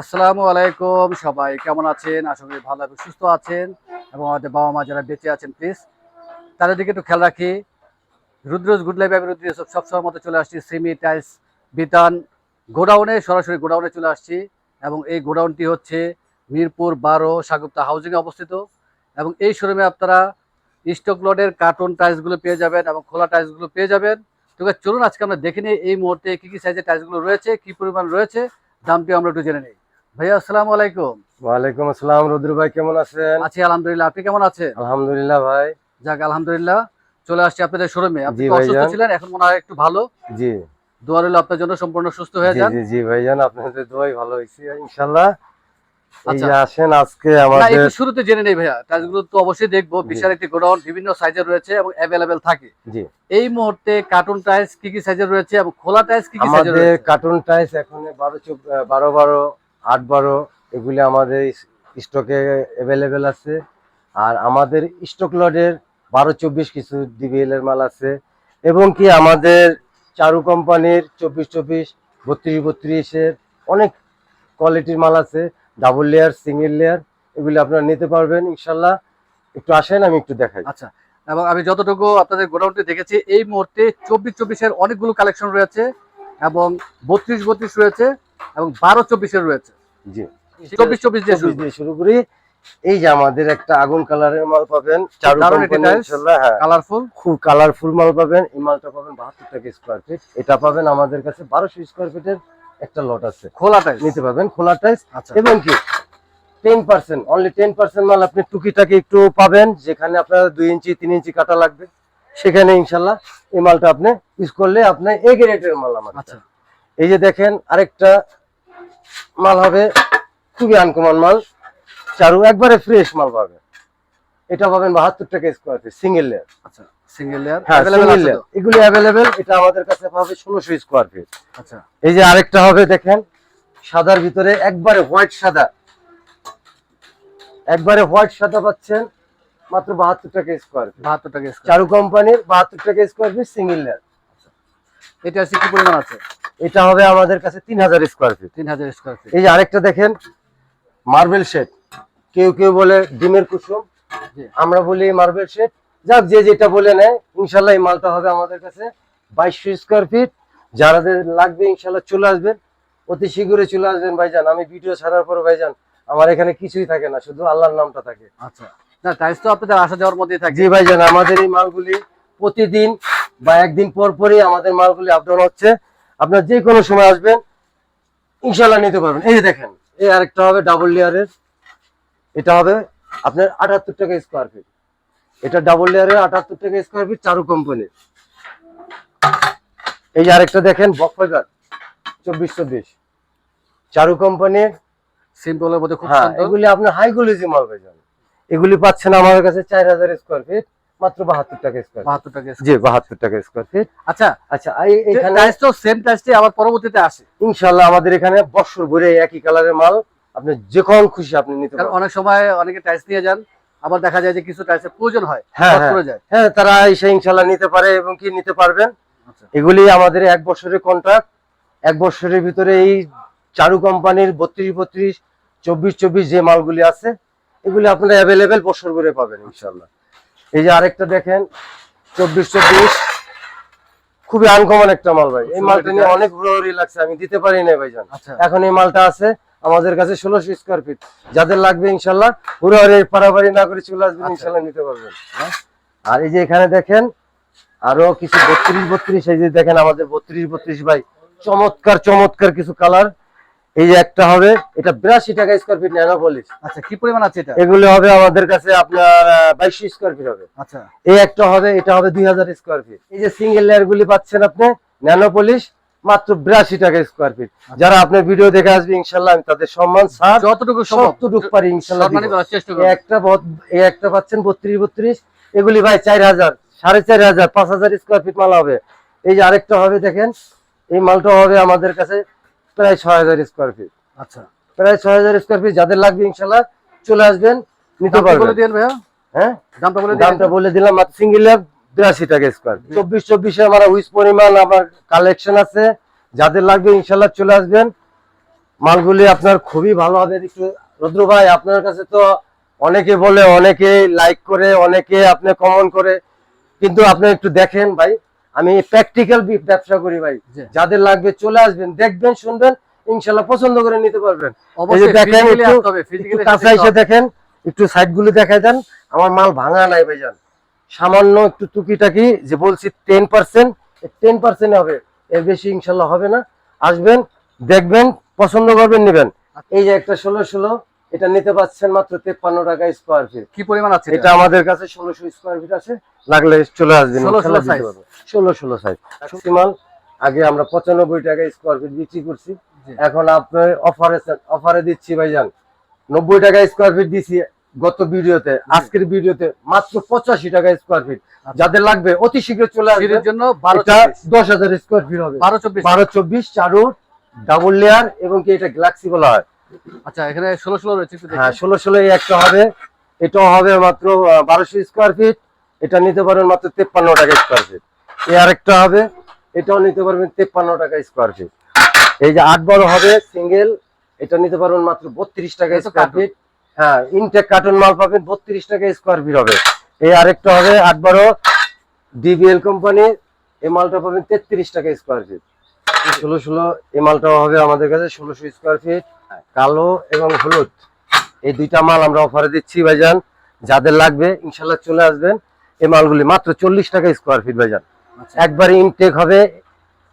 আসসালামু আলাইকুম সবাই, কেমন আছেন? আশা করি ভালো এবং সুস্থ আছেন এবং আমাদের বাবা মা যারা বেঁচে আছেন প্লিজ তাদের দিকে একটু খেয়াল রাখি। রুদ্রজ গুড লাইফ রুদ্র ইউসুফ সবসময় মতো চলে আসছি সিমি টাইলস বিতান গোডাউনে সরাসরি গোডাউনে চলে আসছি এবং এই গোডাউনটি হচ্ছে মিরপুর বারো সাগুপ্তা হাউজিংয়ে অবস্থিত এবং এই শোরুমে আপনারা স্টক লডের কার্টুন টাইলসগুলো পেয়ে যাবেন এবং খোলা টাইলসগুলো পেয়ে যাবেন। তো চলুন আজকে আমরা দেখে নিই এই মুহূর্তে কী কী সাইজের টাইলসগুলো রয়েছে, কী পরিমাণ রয়েছে, দামটি আমরা একটু জেনে নিই। ভাইয়া আসসালামু আলাইকুম। ওয়ালাইকুম আসসালাম রুদ্র ভাই কেমন আছেন? আছি আলহামদুলিল্লাহ। আপনি কেমন আছেন? আলহামদুলিল্লাহ ভাই। যাক আলহামদুলিল্লাহ। চলে আসছি আপনাদের শোরুমে। আপনি অসুস্থ ছিলেন? এখন মনে হয় একটু ভালো। জি। দোয়া রইল আপনার জন্য সম্পূর্ণ সুস্থ হয়ে যান। জি জি ভাইজান আপনাদের দোয়াই ভালো হয়েছে ইনশাল্লাহ এই আচ্ছা। যে আসেন আজকে আমাদের শুরুতে জেনে নেই ভাইয়া। টাইলসগুলো তো অবশ্যই দেখব। বিশাল একটি গোডাউন বিভিন্ন সাইজের রয়েছে এবং অ্যাভেলেবেল থাকে। জি। এই মুহূর্তে কার্টুন টাইলস কি কি সাইজের রয়েছে এবং খোলা টাইলস কি কি সাইজের আমাদের রয়েছে? কার্টুন টাইস এখন বারো চোদ্দ বারো বারো আট বারো এগুলি আমাদের স্টকে অ্যাভেলেবেল আছে। আর আমাদের স্টক লডের বারো চব্বিশ কিছু ডিবিএল এর মাল আছে। এবং কি আমাদের চারু কোম্পানির চব্বিশ চব্বিশ, বত্রিশ বত্রিশের অনেক কোয়ালিটির মাল আছে। ডাবল লেয়ার সিঙ্গেল লেয়ার এগুলি আপনারা নিতে পারবেন ইনশাল্লাহ। একটু আসেন, আমি একটু দেখাই। আচ্ছা এবং আমি যতটুকু আপনাদের গোডাউনটি দেখেছি, এই মুহূর্তে চব্বিশ চব্বিশের অনেকগুলো কালেকশন রয়েছে এবং বত্রিশ বত্রিশ রয়েছে এবং বারো চব্বিশের রয়েছে। জি। চব্বিশ চব্বিশ দিয়ে শুরু চব্বিশ দিয়ে শুরু করি। এই যে আমাদের একটা আগুন কালারের মাল পাবেন চারু দারুণ একটি কোম্পানি tiles। ইনশাল্লাহ কালারফুল খুব কালারফুল মাল পাবেন। এই মালটা পাবেন বাহাত্তর টাকা স্কোয়ার ফিট এটা পাবেন আমাদের কাছে বারোশো স্কোয়ার ফিটের একটা লট আছে। খোলা টাইলস নিতে পারবেন খোলা টাইস এবং কি? Ten percent only ten percent মাল আপনি টুকিটাকি একটু পাবেন যেখানে আপনার দুই ইঞ্চি তিন ইঞ্চি কাটা লাগবে। সেখানে ইনশাল্লাহ এই মালটা আপনি ইউজ করলে আপনার এ গ্রেডের মাল আমার আচ্ছা। এই যে দেখেন আরেকটা মাল হবে খুবই আনকমন মাল। চারু একবারে ফ্রেশ মাল পাবে। এটা পাবেন বাহাত্তর টাকা স্কোয়ার ফিট সিঙ্গেল লেয়ার আচ্ছা সিঙ্গেল লেয়ার হ্যাঁ সিঙ্গেল লেয়ার? এগুলি অ্যাভেলেবেল এটা আমাদের কাছে পাবে ষোলোশো স্কোয়ার ফিট আচ্ছা। এই যে আরেকটা হবে দেখেন সাদার ভিতরে একবারে হোয়াইট সাদা। একবারে হোয়াইট সাদা পাচ্ছেন মাত্র বাহাত্তর টাকা স্কোয়ার ফিট বাহাত্তর টাকা চারু কোম্পানির বাহাত্তর টাকা স্কোয়ার ফিট সিঙ্গেল লেয়ার এটা আছে কি পরিমাণ আছে? এটা হবে আমাদের কাছে তিন হাজার স্কোয়ার ফিট তিন হাজার স্কোয়ার ফিট এই যে আরেকটা দেখেন মার্বেল শেড কেউ কেউ বলে ডিমের কুসুম। জি। আমরা বলি মার্বেল শেড যাক যে যেটা বলে নেয় ইনশাল্লাহ এই মালটা হবে আমাদের কাছে বাইশশো স্কোয়ার ফিট যারাদের লাগবে ইনশাল্লাহ চলে আসবেন। অতি শীঘ্রই চলে আসবেন ভাইজান। আমি ভিডিও ছাড়ার পর ভাইজান আমার এখানে কিছুই থাকে না শুধু আল্লাহর নামটা থাকে। আচ্ছা। না টাইলস তো আপনাদের আসা যাওয়ার মধ্যেই থাকে। জি ভাইজান আমাদের এই মালগুলি প্রতিদিন বা একদিন পর পরই আমাদের মালগুলি আপডাউন হচ্ছে আপনার যে কোনো সময় আসবেন ইনশাল্লাহ নিতে পারবেন। এই যে দেখেন এই আরেকটা হবে ডাবল লেয়ারের এটা হবে আপনার আটাত্তর টাকা স্কোয়ার ফিট এটা ডাবল লেয়ারের আটাত্তর টাকা স্কোয়ার ফিট চারু কোম্পানির এই আরেকটা দেখেন বক ফাইবার চব্বিশ চব্বিশ। চারু কোম্পানির সিম্পলের মধ্যে খুব হ্যাঁ এগুলি আপনার হাই কোয়ালিটি মাল পাইছেন এগুলি পাচ্ছেন আমাদের কাছে চার হাজার স্কোয়ার ফিট মাত্র বাহাত্তর টাকা স্কোয়ার বাহাত্তর টাকা জি বাহাত্তর টাকা স্কোয়ার ফিট আচ্ছা আচ্ছা এই- এখানে তো সেম আবার পরবর্তীতে আসে। ইনশাল্লাহ আমাদের এখানে বছর ভরে একই কালারের মাল আপনি যখন খুশি আপনি নিতে পারেন অনেক সময় অনেকে নিয়ে যান আবার দেখা যায় যে কিছু প্রয়োজন হয় হ্যাঁ, হ্যাঁ। যায়। হ্যাঁ তারা এসে ইনশাল্লাহ নিতে পারে এবং কি নিতে পারবেন। আচ্ছা। এগুলি আমাদের এক বছরের কন্ট্রাক্ট এক বছরের ভিতরে এই চারু কোম্পানির বত্রিশ বত্রিশ চব্বিশ চব্বিশ যে মালগুলি আছে এগুলি আপনারা অ্যাভেলেবেল বছর করে পাবেন ইনশাল্লাহ এই যে আরেকটা দেখেন চব্বিশ চব্বিশ। খুবই আনকমন একটা মাল ভাই। এই মালটা নিয়ে অনেক হুড়োহুড়ি লাগছে আমি দিতে পারি না ভাইজান। আচ্ছা। এখন এই মালটা আছে আমাদের কাছে ষোলোশো স্কোয়ার ফিট যাদের লাগবে ইনশাল্লাহ হুড়োহুড়ি পারাবাড়ি না করে চলে আসবেন আচ্ছা। ইনশাল্লাহ নিতে পারবেন। হ্যাঁ? আর এই যে এখানে দেখেন আরও কিছু বত্রিশ বত্রিশ এই যে দেখেন আমাদের বত্রিশ বত্রিশ ভাই। চমৎকার চমৎকার কিছু কালার এই যে একটা হবে এটা বিরাশি টাকা স্কোয়ার ফিট আচ্ছা কি পরিমাণ আছে এটা? এগুলো হবে আমাদের কাছে আপনার বাইশশো স্কোয়ার ফিট হবে। আচ্ছা। এই একটা হবে এটা হবে দুই হাজার স্কোয়ার ফিট এই যে সিঙ্গেল লেয়ার গুলি পাচ্ছেন আপনি মাত্র বিরাশি টাকা স্কোয়ার ফিট যারা আপনার ভিডিও দেখে আসবে ইনশাল্লাহ আমি তাদের সম্মান যতটুকু পারি ইনশাল্লাহ একটা এই একটা পাচ্ছেন বত্রিশ বত্রিশ। এগুলি ভাই চার হাজার সাড়ে চার হাজার পাঁচ হাজার স্কোয়ার ফিট মাল হবে। এই যে আরেকটা হবে দেখেন এই মালটা হবে আমাদের কাছে প্রায় ছয় হাজার স্কোয়ার ফিট আচ্ছা। প্রায় ছয় হাজার স্কোয়ার ফিট যাদের লাগবে ইনশাল্লাহ চলে আসবেন নিতে পারবেন। হ্যাঁ? দামটা বলে দামটা বলে দিলাম সিঙ্গেল বিরাশি টাকা স্কোয়ার চব্বিশ চব্বিশে আমার উইস পরিমাণ আমার কালেকশন আছে। যাদের লাগবে ইনশাল্লাহ চলে আসবেন। মালগুলি আপনার খুবই ভালো হবে। একটু রুদ্র ভাই আপনার কাছে তো অনেকে বলে অনেকে লাইক করে অনেকে আপনি কমন করে। কিন্তু আপনি একটু দেখেন ভাই আমি প্র্যাকটিক্যাল ব্যবসা করি ভাই। যাদের লাগবে চলে আসবেন দেখবেন শুনবেন ইনশাল্লাহ পছন্দ করে নিতে পারবেন। দেখেন একটু- কাছে এসে দেখেন সাইড গুলি দেখাই দেন। আমার মাল ভাঙা নাই ভাইজান। সামান্য একটু টুকিটাকি যে বলছি টেন পার্সেন্ট টেন পার্সেন্ট হবে। এর বেশি ইনশাল্লাহ হবে না। আসবেন দেখবেন পছন্দ করবেন নেবেন। এই যে একটা ষোলো ষোলো এটা নিতে পাচ্ছেন মাত্র তেপ্পান্ন টাকা স্কোয়ার ফিট কি পরিমাণ আছে এটা? আমাদের কাছে ষোলোশো স্কোয়ার ফিট আছে। লাগলে চলে আসবেন 16 ইনশাল্লাহ দিতে size। পারব। ষোলো ষোলো সাইজ মাল আগে আমরা পঁচানব্বই টাকা স্কোয়ার ফিট বিক্রি করছি। এখন আপনার অফারে অফারে দিচ্ছি ভাইজান। নব্বই টাকা স্কোয়ার ফিট দিছি গত ভিডিওতে আজকের ভিডিওতে মাত্র পঁচাশি টাকা স্কোয়ার ফিট যাদের লাগবে অতি শীঘ্র চলে আসবে। জন্য দশ হাজার স্কোয়ার ফিট হবে। বারো চব্বিশ। বারো চব্বিশ চারু ডাবল লেয়ার এবং কি এটা গ্যালাক্সি বলা হয়। আচ্ছা এখানে ষোলো ষোলো রয়েছে হ্যাঁ ষোলো ষোলো একটা হবে। এটাও হবে মাত্র বারোশো স্কোয়ার ফিট এটা নিতে পারবেন মাত্র তেপ্পান্ন টাকা স্কোয়ার ফিট এই আরেকটা হবে এটাও নিতে পারবেন তেপ্পান্ন টাকা স্কোয়ার ফিট এই যে আট বড় হবে সিঙ্গেল এটা নিতে পারবেন মাত্র বত্রিশ টাকা স্কোয়ার ফিট হ্যাঁ ইনটেক কার্টুন মাল পাবেন বত্রিশ টাকা স্কোয়ার ফিট হবে। এই আরেকটা হবে আট বড় ডিবিএল কোম্পানির এই মালটা পাবেন তেত্রিশ টাকা স্কোয়ার ফিট ষোলো ষোলো এই মালটাও হবে আমাদের কাছে ষোলোশো স্কোয়ার ফিট কালো এবং হলুদ। এই দুইটা মাল আমরা অফারে দিচ্ছি ভাইজান। যাদের লাগবে ইনশাল্লাহ চলে আসবেন। এই মালগুলি মাত্র চল্লিশ টাকা স্কোয়ার ফিট ভাইজান। আচ্ছা। একবারে ইনটেক হবে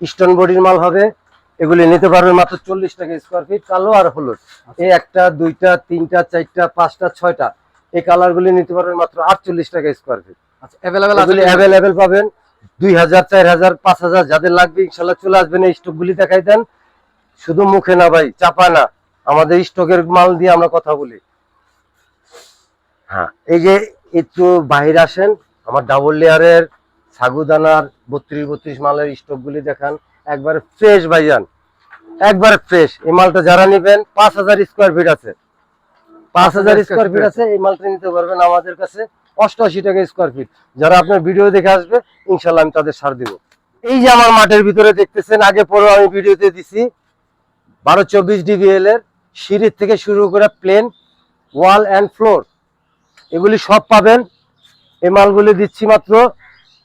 স্টোন বডির মাল হবে এগুলি নিতে পারবেন মাত্র চল্লিশ টাকা স্কোয়ার ফিট কালো আর হলুদ। এই একটা দুইটা তিনটা চারটা পাঁচটা ছয়টা এই কালারগুলি নিতে পারবেন মাত্র আটচল্লিশ টাকা স্কোয়ার ফিট আচ্ছা অ্যাভেলেবেল পাবেন দুই হাজার চার হাজার পাঁচ হাজার যাদের লাগবে ইনশাল্লাহ চলে আসবেন এই স্টক গুলি দেখাই দেন। শুধু মুখে না ভাই চাপা না আমাদের স্টকের মাল দিয়ে আমরা কথা বলি। হ্যাঁ এই যে একটু বাহির আসেন আমার ডাবল লেয়ারের সাগুদানার বত্রিশ বত্রিশ মালের স্টক গুলি দেখান একবারে ফ্রেশ ভাইজান একবারে ফ্রেশ এই মালটা যারা নিবেন পাঁচ হাজার স্কোয়ার ফিট আছে। পাঁচ হাজার স্কোয়ার ফিট আছে এই মালটা নিতে পারবেন আমাদের কাছে অষ্টআশি টাকা স্কোয়ার ফিট যারা আপনার ভিডিও দেখে আসবে ইনশাল্লাহ আমি তাদের সার দিব। এই যে আমার মাঠের ভিতরে দেখতেছেন আগে পরে আমি ভিডিওতে দিছি বারো চব্বিশ ডিবিএল এর সিঁড়ির থেকে শুরু করে প্লেন ওয়াল অ্যান্ড ফ্লোর এগুলি সব পাবেন। এই মালগুলি দিচ্ছি মাত্র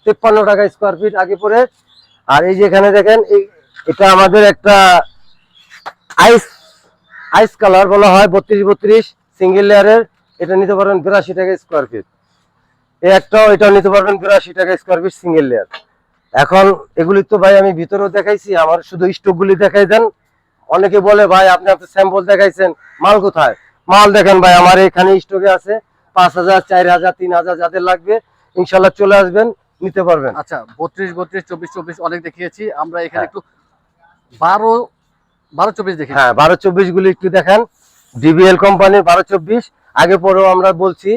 তেপ্পান্ন টাকা স্কোয়ার ফিট আগে পরে। আর এই যে এখানে দেখেন এটা আমাদের একটা আইস আইস কালার বলা হয়, বত্রিশ বত্রিশ সিঙ্গেল লেয়ারের এটা নিতে পারবেন বিরাশি টাকা স্কোয়ার ফিট এই একটাও, এটাও নিতে পারবেন বিরাশি টাকা স্কোয়ার ফিট সিঙ্গেল লেয়ার এখন এগুলি তো ভাই আমি ভিতরেও দেখাইছি, আমার শুধু স্টক গুলি দেখাই দেন। অনেকে বলে, ভাই, আপনি আপনার স্যাম্পল দেখাইছেন, মাল কোথায়? মাল দেখেন ভাই, আমার এখানে স্টকে আছে। পাঁচ হাজার চার হাজার তিন হাজার যাদের লাগবে ইনশাল্লাহ চলে আসবেন নিতে পারবেন। আচ্ছা বত্রিশ বত্রিশ চব্বিশ চব্বিশ অনেক দেখিয়েছি। আমরা এখানে হ্যাঁ। একটু বারো বারো চব্বিশ দেখি। হ্যাঁ বারো চব্বিশ গুলি একটু দেখেন। ডিবিএল কোম্পানির বারো চব্বিশ। আগে পরেও আমরা বলছি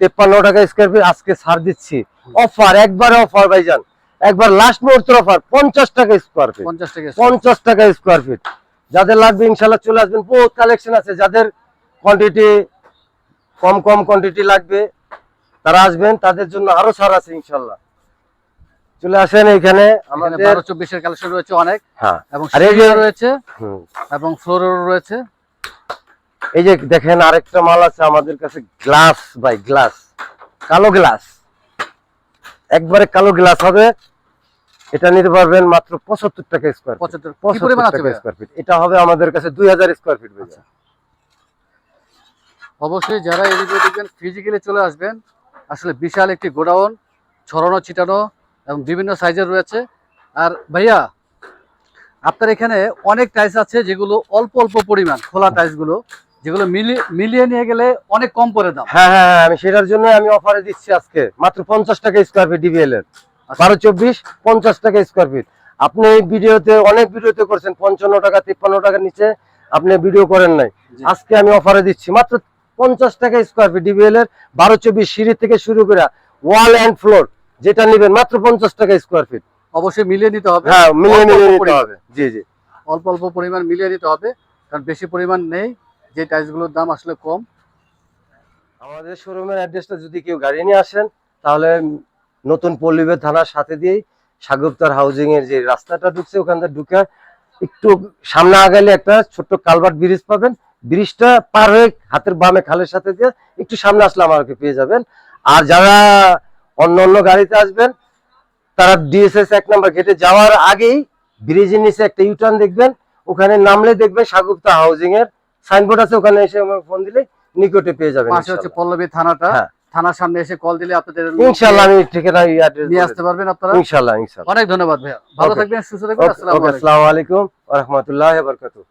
তেপ্পান্ন টাকা স্কোয়ার ফিট আজকে ছাড় দিচ্ছি। অফার একবারে অফার ভাইজান। একবার লাস্ট মুহূর্তের অফার পঞ্চাশ টাকা স্কোয়ার ফিট পঞ্চাশ টাকা পঞ্চাশ টাকা স্কোয়ার ফিট যাদের লাগবে ইনশাল্লাহ চলে আসবেন। বহুত কালেকশন আছে যাদের কোয়ান্টিটি কম কম কোয়ান্টিটি লাগবে। তারা আসবেন তাদের জন্য আরও ছাড় আছে ইনশাল্লাহ। চলে আসেন এখানে এখানে আমাদের বারো চব্বিশের কালেকশন রয়েছে অনেক। হ্যাঁ। এবং এই যে- রয়েছে। এবং ফ্লোরেরও রয়েছে। এই যে দেখেন আরেকটা মাল আছে আমাদের কাছে গ্লাস বাই গ্লাস। কালো গ্লাস। একবারে কালো গ্লাস হবে। এটা নিতে পারবেন মাত্র পঁচাত্তর টাকা স্কোয়ার পঁচাত্তর। স্কোয়ার ফিট এটা হবে আমাদের কাছে দুই হাজার স্কোয়ার ফিট আচ্ছা। অবশ্যই যারা ভিডিও দেখবেন ফিজিক্যালি চলে আসবেন আসলে বিশাল একটি গোডাউন ছড়ানো ছিটানো এবং বিভিন্ন সাইজের রয়েছে। আর ভাইয়া আপনার এখানে অনেক টাইলস আছে যেগুলো অল্প অল্প পরিমাণ খোলা টাইলসগুলো যেগুলো মিলিয়ে নিয়ে গেলে অনেক কম পড়ে দাম। হ্যাঁ হ্যাঁ হ্যাঁ, আমি সেটার জন্য আমি অফারে দিচ্ছি আজকে। মাত্র পঞ্চাশ টাকা স্কোয়ার ফিট ডিবিএল এর। আচ্ছা। বারো চব্বিশ পঞ্চাশ টাকা স্কোয়ার ফিট আপনি এই ভিডিওতে অনেক ভিডিওতে করছেন পঞ্চান্ন টাকা তিপ্পান্ন টাকার নিচে আপনি ভিডিও করেন নাই। আজকে আমি অফারে দিচ্ছি। মাত্র পঞ্চাশ টাকা স্কোয়ার ফিট ডিবিএল এর বারো চব্বিশ সিঁড়ি থেকে শুরু করে ওয়াল অ্যান্ড ফ্লোর যেটা নেবেন মাত্র পঞ্চাশ টাকা স্কোয়ার ফিট অবশ্যই মিলিয়ে নিতে হবে। হ্যাঁ মিলিয়ে মিলিয়ে নিতে হবে। জি জি। অল্প অল্প পরিমাণ মিলিয়ে নিতে হবে কারণ বেশি পরিমাণ নেই যে টাইলসগুলোর দাম আসলে কম। আমাদের শোরুমের অ্যাড্রেসটা যদি কেউ গাড়ি নিয়ে আসেন তাহলে নতুন পল্লীবেদ থানার সাথে দিয়েই সাগুপ্তার হাউজিং এর যে রাস্তাটা ঢুকছে ওখান থেকে ঢুকে একটু সামনে আগালে একটা ছোট্ট কালভার্ট ব্রিজ পাবেন। ব্রিজটা পার হয়ে হাতের বামে খালের সাথে দিয়ে একটু সামনে আসলে আমাকে পেয়ে যাবেন। আর যারা অন্য অন্য গাড়িতে আসবেন তারা ডিএসএস এক নম্বর গেটে যাওয়ার আগেই ব্রিজের নিচে একটা ইউটার্ন দেখবেন। ওখানে নামলে দেখবেন সাগুপ্তা হাউজিং এর সাইনবোর্ড আছে ওখানে এসে আমার ফোন দিলে নিকটে পেয়ে যাবেন পাশে হচ্ছে পল্লবী থানাটা। হ্যাঁ। থানার সামনে এসে কল দিলে আপনাদের ইনশাল্লাহ আমি ঠিকানা অ্যাড্রেস নিয়ে আসতে পারবেন আপনারা। ইনশাল্লাহ ইনশাল্লাহ। অনেক ধন্যবাদ ভাইয়া। ভালো থাকবেন সুস্থ থাকবেন। আসসালামু আলাইকুম। ওয়া রাহমাতুল্লাহি ওয়া বারাকাতুহু।